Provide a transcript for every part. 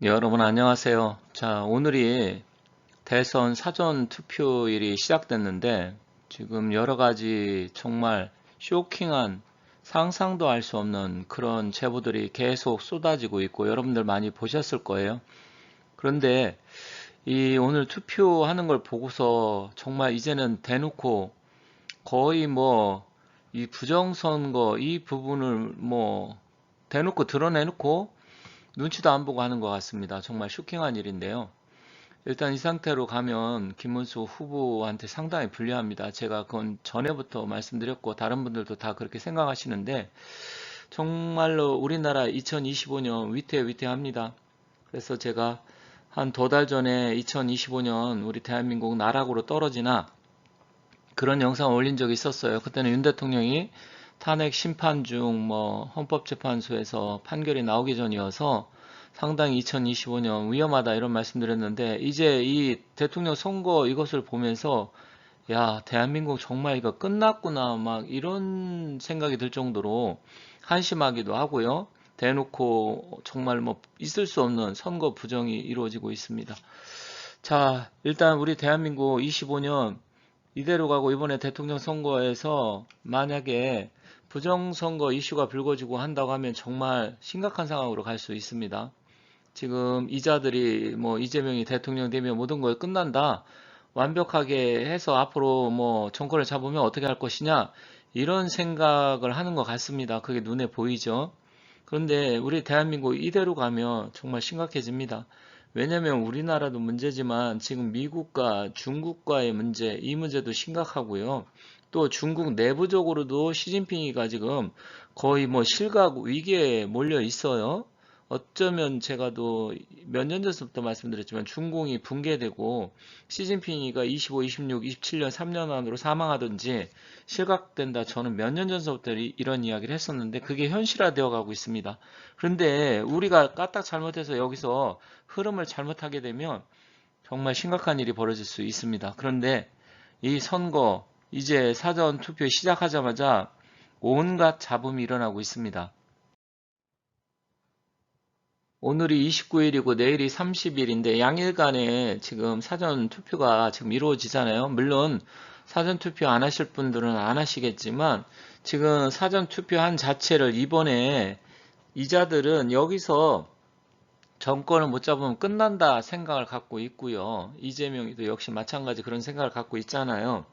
네, 여러분 안녕하세요. 자, 오늘이 대선 사전 투표일이 시작됐는데 지금 여러 가지 정말 쇼킹한 상상도 할 수 없는 그런 제보들이 계속 쏟아지고 있고 여러분들 많이 보셨을 거예요. 그런데 이 오늘 투표하는 걸 보고서 정말 이제는 대놓고 거의 뭐 이 부정선거 이 부분을 뭐 대놓고 드러내놓고 눈치도 안 보고 하는 것 같습니다. 정말 쇼킹한 일인데요. 일단 이 상태로 가면 김문수 후보한테 상당히 불리합니다. 제가 그건 전에부터 말씀드렸고 다른 분들도 다 그렇게 생각하시는데 정말로 우리나라 2025년 위태위태합니다. 그래서 제가 한 두 달 전에 2025년 우리 대한민국 나락으로 떨어지나 그런 영상 올린 적이 있었어요. 그때는 윤 대통령이 탄핵 심판 중 뭐 헌법재판소에서 판결이 나오기 전이어서 상당히 2025년 위험하다 이런 말씀드렸는데 이제 이 대통령 선거 이것을 보면서 야 대한민국 정말 이거 끝났구나 막 이런 생각이 들 정도로 한심하기도 하고요. 대놓고 정말 뭐 있을 수 없는 선거 부정이 이루어지고 있습니다. 자 일단 우리 대한민국 25년 이대로 가고 이번에 대통령 선거에서 만약에 부정선거 이슈가 불거지고 한다고 하면 정말 심각한 상황으로 갈 수 있습니다. 지금 이자들이 뭐 이재명이 대통령 되면 모든 거 끝난다. 완벽하게 해서 앞으로 뭐 정권을 잡으면 어떻게 할 것이냐 이런 생각을 하는 것 같습니다. 그게 눈에 보이죠. 그런데 우리 대한민국 이대로 가면 정말 심각해집니다. 왜냐하면 우리나라도 문제지만 지금 미국과 중국과의 문제, 이 문제도 심각하고요. 또 중국 내부적으로도 시진핑이가 지금 거의 뭐 실각 위기에 몰려 있어요. 어쩌면 제가 또 몇 년 전부터 말씀드렸지만 중공이 붕괴되고 시진핑이가 25, 26, 27년 3년 안으로 사망하든지 실각된다. 저는 몇 년 전부터 이런 이야기를 했었는데 그게 현실화되어 가고 있습니다. 그런데 우리가 까딱 잘못해서 여기서 흐름을 잘못하게 되면 정말 심각한 일이 벌어질 수 있습니다. 그런데 이 선거 이제 사전 투표 시작하자마자 온갖 잡음이 일어나고 있습니다. 오늘이 29일이고 내일이 30일인데 양일간에 지금 사전 투표가 지금 이루어지잖아요. 물론 사전 투표 안 하실 분들은 안 하시겠지만 지금 사전 투표한 자체를 이번에 이자들은 여기서 정권을 못 잡으면 끝난다 생각을 갖고 있고요. 이재명이도 역시 마찬가지 그런 생각을 갖고 있잖아요.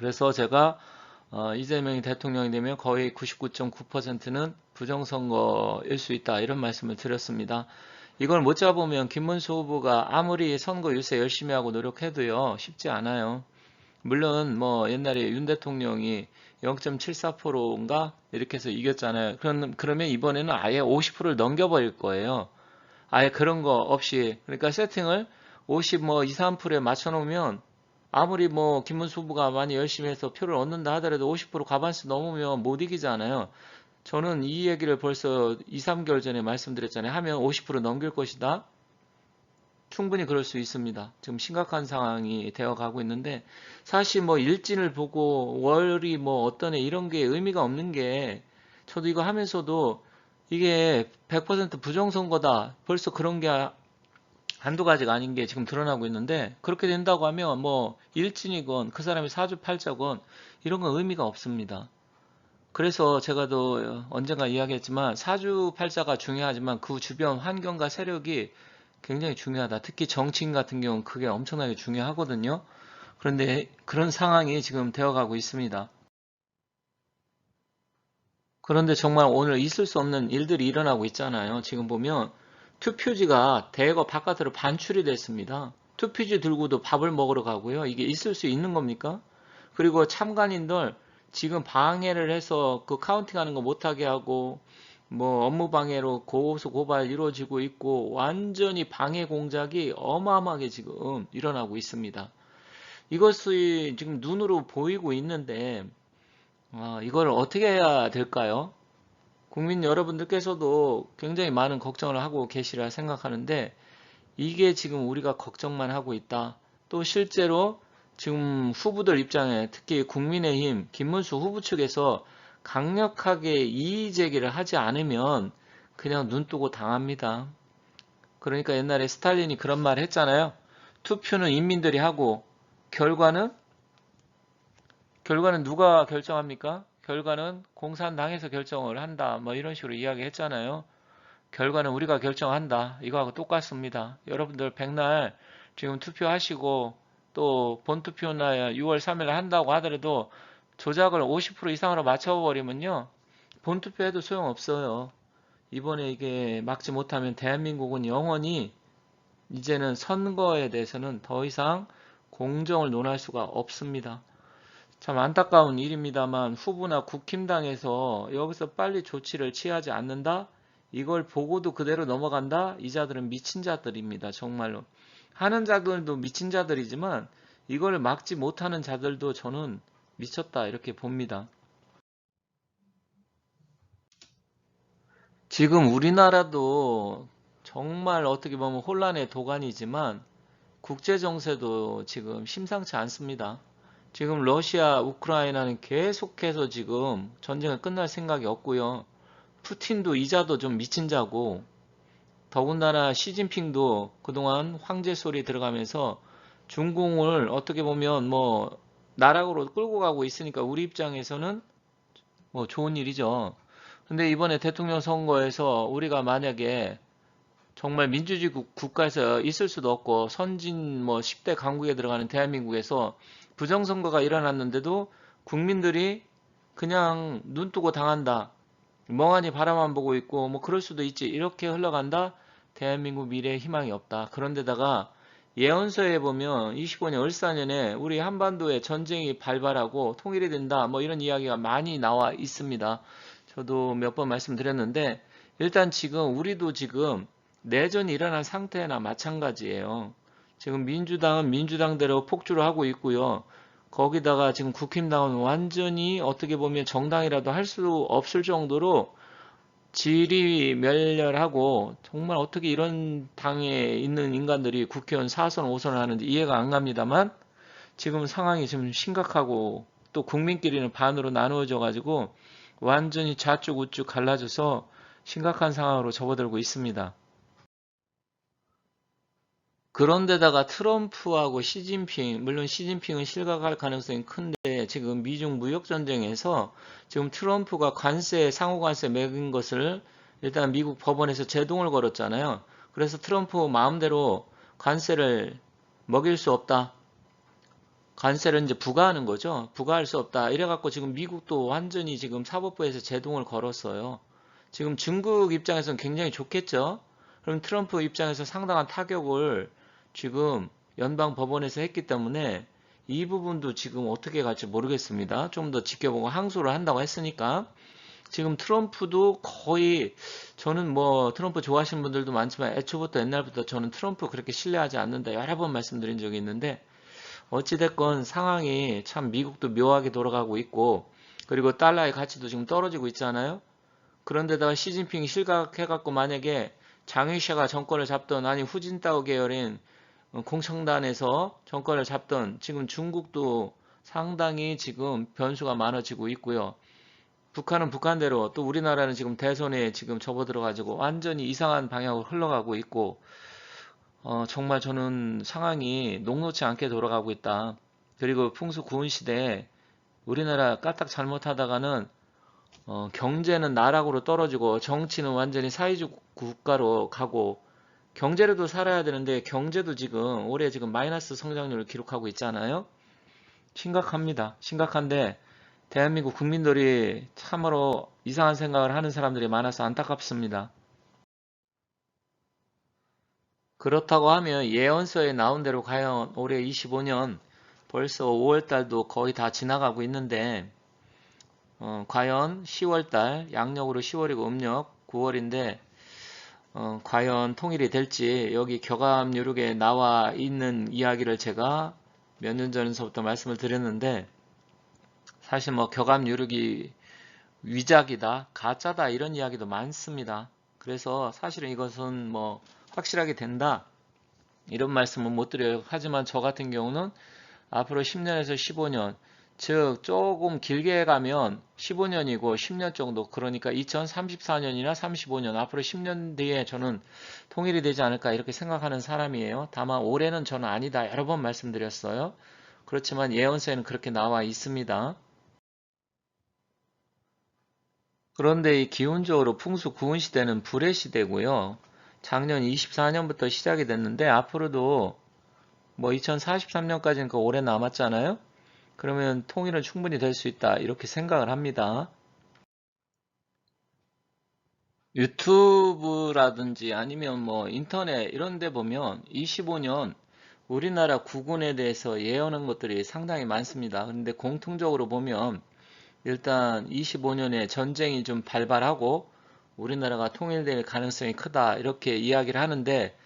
그래서 제가 어, 이재명이 대통령이 되면 거의 99.9%는 부정선거일 수 있다 이런 말씀을 드렸습니다. 이걸 못 잡으면 김문수 후보가 아무리 선거 유세 열심히 하고 노력해도요 쉽지 않아요. 물론 뭐 옛날에 윤 대통령이 0.74%인가 이렇게 해서 이겼잖아요. 그럼, 그러면 이번에는 아예 50%를 넘겨버릴 거예요. 아예 그런 거 없이 그러니까 세팅을 50 뭐 2, 3%에 맞춰놓으면 아무리 뭐 김문수 후보가 많이 열심히 해서 표를 얻는다 하더라도 50% 과반수 넘으면 못 이기잖아요. 저는 이 얘기를 벌써 2, 3개월 전에 말씀드렸잖아요. 하면 50% 넘길 것이다. 충분히 그럴 수 있습니다. 지금 심각한 상황이 되어 가고 있는데 사실 뭐 일진을 보고 월이 뭐 어떤 애 이런 게 의미가 없는 게 저도 이거 하면서도 이게 100% 부정선거다. 벌써 그런 게 한두 가지가 아닌 게 지금 드러나고 있는데 그렇게 된다고 하면 뭐 일진이건 그 사람이 사주팔자건 이런 건 의미가 없습니다. 그래서 제가 또 언젠가 이야기했지만 사주팔자가 중요하지만 그 주변 환경과 세력이 굉장히 중요하다. 특히 정치인 같은 경우는 그게 엄청나게 중요하거든요. 그런데 그런 상황이 지금 되어가고 있습니다. 그런데 정말 오늘 있을 수 없는 일들이 일어나고 있잖아요. 지금 보면 투표지가 대거 바깥으로 반출이 됐습니다. 투표지 들고도 밥을 먹으러 가고요. 이게 있을 수 있는 겁니까? 그리고 참관인들 지금 방해를 해서 그 카운팅하는 거 못하게 하고 뭐 업무 방해로 고소 고발 이루어지고 있고 완전히 방해 공작이 어마어마하게 지금 일어나고 있습니다. 이것이 지금 눈으로 보이고 있는데 어, 이걸 어떻게 해야 될까요? 국민 여러분들께서도 굉장히 많은 걱정을 하고 계시리라 생각하는데 이게 지금 우리가 걱정만 하고 있다. 또 실제로 지금 후보들 입장에 특히 국민의힘 김문수 후보 측에서 강력하게 이의 제기를 하지 않으면 그냥 눈 뜨고 당합니다. 그러니까 옛날에 스탈린이 그런 말 했잖아요. 투표는 인민들이 하고 결과는 결과는 누가 결정합니까? 결과는 공산당에서 결정을 한다. 뭐 이런 식으로 이야기했잖아요. 결과는 우리가 결정한다. 이거하고 똑같습니다. 여러분들 백날 지금 투표하시고 또 본투표나 6월 3일 한다고 하더라도 조작을 50% 이상으로 맞춰버리면요. 본투표해도 소용없어요. 이번에 이게 막지 못하면 대한민국은 영원히 이제는 선거에 대해서는 더 이상 공정을 논할 수가 없습니다. 참 안타까운 일입니다만 후보나 국힘당에서 여기서 빨리 조치를 취하지 않는다? 이걸 보고도 그대로 넘어간다? 이 자들은 미친 자들입니다. 정말로. 하는 자들도 미친 자들이지만 이걸 막지 못하는 자들도 저는 미쳤다 이렇게 봅니다. 지금 우리나라도 정말 어떻게 보면 혼란의 도가니지만 국제 정세도 지금 심상치 않습니다. 지금 러시아, 우크라이나는 계속해서 지금 전쟁을 끝날 생각이 없고요. 푸틴도 이자도 좀 미친 자고 더군다나 시진핑도 그동안 황제 소리 들어가면서 중공을 어떻게 보면 뭐 나락으로 끌고 가고 있으니까 우리 입장에서는 뭐 좋은 일이죠. 근데 이번에 대통령 선거에서 우리가 만약에 정말 민주주의 국- 국가에서 있을 수도 없고 선진 뭐 10대 강국에 들어가는 대한민국에서 부정선거가 일어났는데도 국민들이 그냥 눈 뜨고 당한다. 멍하니 바라만 보고 있고 뭐 그럴 수도 있지. 이렇게 흘러간다. 대한민국 미래에 희망이 없다. 그런데다가 예언서에 보면 25년 을사년에 우리 한반도에 전쟁이 발발하고 통일이 된다. 뭐 이런 이야기가 많이 나와 있습니다. 저도 몇 번 말씀드렸는데 일단 지금 우리도 지금 내전이 일어난 상태나 마찬가지예요. 지금 민주당은 민주당대로 폭주를 하고 있고요. 거기다가 지금 국힘당은 완전히 어떻게 보면 정당이라도 할 수 없을 정도로 질이 멸렬하고 정말 어떻게 이런 당에 있는 인간들이 국회의원 4선, 5선을 하는지 이해가 안 갑니다만 지금 상황이 좀 심각하고 또 국민끼리는 반으로 나누어져 가지고 완전히 좌측 우측 갈라져서 심각한 상황으로 접어들고 있습니다. 그런데다가 트럼프하고 시진핑, 물론 시진핑은 실각할 가능성이 큰데 지금 미중 무역 전쟁에서 지금 트럼프가 관세, 상호 관세 매긴 것을 일단 미국 법원에서 제동을 걸었잖아요. 그래서 트럼프 마음대로 관세를 먹일 수 없다. 관세를 이제 부과하는 거죠. 부과할 수 없다. 이래갖고 지금 미국도 완전히 지금 사법부에서 제동을 걸었어요. 지금 중국 입장에서는 굉장히 좋겠죠. 그럼 트럼프 입장에서 상당한 타격을 지금 연방 법원에서 했기 때문에 이 부분도 지금 어떻게 갈지 모르겠습니다. 좀 더 지켜보고 항소를 한다고 했으니까 지금 트럼프도 거의 저는 뭐 트럼프 좋아하시는 분들도 많지만 애초부터 옛날부터 저는 트럼프 그렇게 신뢰하지 않는다 여러 번 말씀드린 적이 있는데 어찌됐건 상황이 참 미국도 묘하게 돌아가고 있고 그리고 달러의 가치도 지금 떨어지고 있잖아요. 그런데다가 시진핑이 실각해갖고 만약에 장위샤가 정권을 잡던 아니 후진타오 계열인 공청단에서 정권을 잡던 지금 중국도 상당히 지금 변수가 많아지고 있고요. 북한은 북한대로 또 우리나라는 지금 대선에 지금 접어들어 가지고 완전히 이상한 방향으로 흘러가고 있고 어, 정말 저는 상황이 녹록치 않게 돌아가고 있다. 그리고 풍수 구은 시대에 우리나라 까딱 잘못하다가는 어, 경제는 나락으로 떨어지고 정치는 완전히 사회주의 국가로 가고 경제로도 살아야 되는데 경제도 지금 올해 지금 마이너스 성장률을 기록하고 있잖아요. 심각합니다. 심각한데 대한민국 국민들이 참으로 이상한 생각을 하는 사람들이 많아서 안타깝습니다. 그렇다고 하면 예언서에 나온 대로 과연 올해 25년 벌써 5월달도 거의 다 지나가고 있는데 어, 과연 10월달 양력으로 10월이고 음력 9월인데 어, 과연 통일이 될지 여기 교감 요록에 나와 있는 이야기를 제가 몇 년 전서부터 말씀을 드렸는데 사실 뭐 교감 요록이 위작이다, 가짜다 이런 이야기도 많습니다. 그래서 사실은 이것은 뭐 확실하게 된다 이런 말씀은 못 드려요. 하지만 저 같은 경우는 앞으로 10년에서 15년 즉 조금 길게 가면 15년이고 10년 정도 그러니까 2034년이나 35년 앞으로 10년 뒤에 저는 통일이 되지 않을까 이렇게 생각하는 사람이에요. 다만 올해는 저는 아니다 여러 번 말씀드렸어요. 그렇지만 예언서에는 그렇게 나와 있습니다. 그런데 이 기운적으로 풍수 구운 시대는 불의 시대고요. 작년 24년부터 시작이 됐는데 앞으로도 뭐 2043년까지는 그 오래 남았잖아요. 그러면 통일은 충분히 될 수 있다 이렇게 생각을 합니다. 유튜브라든지 아니면 뭐 인터넷 이런 데 보면 25년 우리나라 국군에 대해서 예언한 것들이 상당히 많습니다. 그런데 공통적으로 보면 일단 25년에 전쟁이 좀 발발하고 우리나라가 통일될 가능성이 크다 이렇게 이야기를 하는데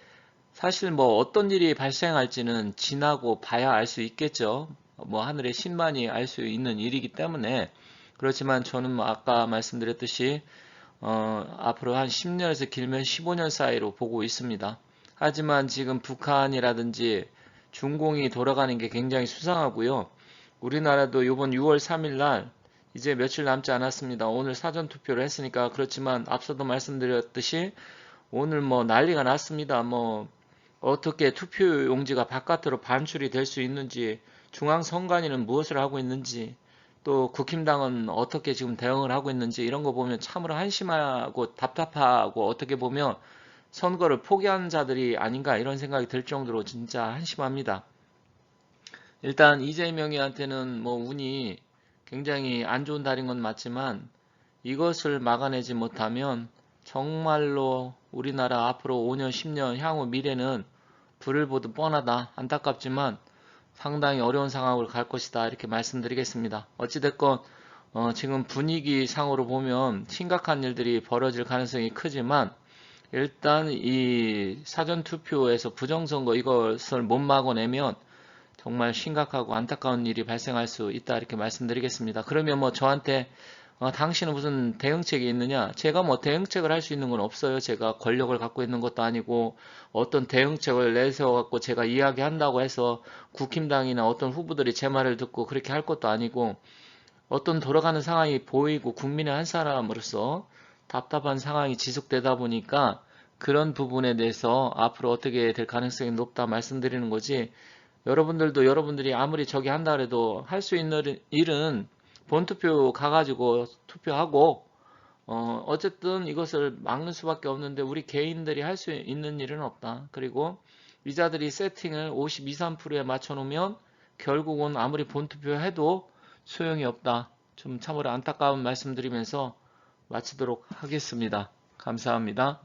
사실 뭐 어떤 일이 발생할지는 지나고 봐야 알 수 있겠죠. 뭐 하늘의 신만이 알 수 있는 일이기 때문에 그렇지만 저는 뭐 아까 말씀드렸듯이 어, 앞으로 한 10년에서 길면 15년 사이로 보고 있습니다. 하지만 지금 북한이라든지 중공이 돌아가는 게 굉장히 수상하고요. 우리나라도 이번 6월 3일 날 이제 며칠 남지 않았습니다. 오늘 사전 투표를 했으니까 그렇지만 앞서도 말씀드렸듯이 오늘 뭐 난리가 났습니다. 뭐 어떻게 투표 용지가 바깥으로 반출이 될 수 있는지 중앙선관위는 무엇을 하고 있는지 또 국힘당은 어떻게 지금 대응을 하고 있는지 이런 거 보면 참으로 한심하고 답답하고 어떻게 보면 선거를 포기한 자들이 아닌가 이런 생각이 들 정도로 진짜 한심합니다. 일단 이재명이한테는 뭐 운이 굉장히 안 좋은 달인 건 맞지만 이것을 막아내지 못하면 정말로 우리나라 앞으로 5년, 10년 향후 미래는 불을 보듯 뻔하다. 안타깝지만 상당히 어려운 상황으로 갈 것이다. 이렇게 말씀드리겠습니다. 어찌됐건 어, 지금 분위기 상으로 보면 심각한 일들이 벌어질 가능성이 크지만 일단 이 사전투표에서 부정선거 이것을 못 막아내면 정말 심각하고 안타까운 일이 발생할 수 있다 이렇게 말씀드리겠습니다. 그러면 뭐 저한테 어, 당신은 무슨 대응책이 있느냐? 제가 뭐 대응책을 할 수 있는 건 없어요. 제가 권력을 갖고 있는 것도 아니고 어떤 대응책을 내세워 갖고 제가 이야기한다고 해서 국힘당이나 어떤 후보들이 제 말을 듣고 그렇게 할 것도 아니고 어떤 돌아가는 상황이 보이고 국민의 한 사람으로서 답답한 상황이 지속되다 보니까 그런 부분에 대해서 앞으로 어떻게 될 가능성이 높다 말씀드리는 거지 여러분들도 여러분들이 아무리 저기 한다 그래도 할 수 있는 일은 본투표 가가지고 투표하고 어 어쨌든 이것을 막는 수밖에 없는데 우리 개인들이 할 수 있는 일은 없다. 그리고 위자들이 세팅을 52, 3%에 맞춰 놓으면 결국은 아무리 본투표 해도 소용이 없다. 좀 참으로 안타까운 말씀드리면서 마치도록 하겠습니다. 감사합니다.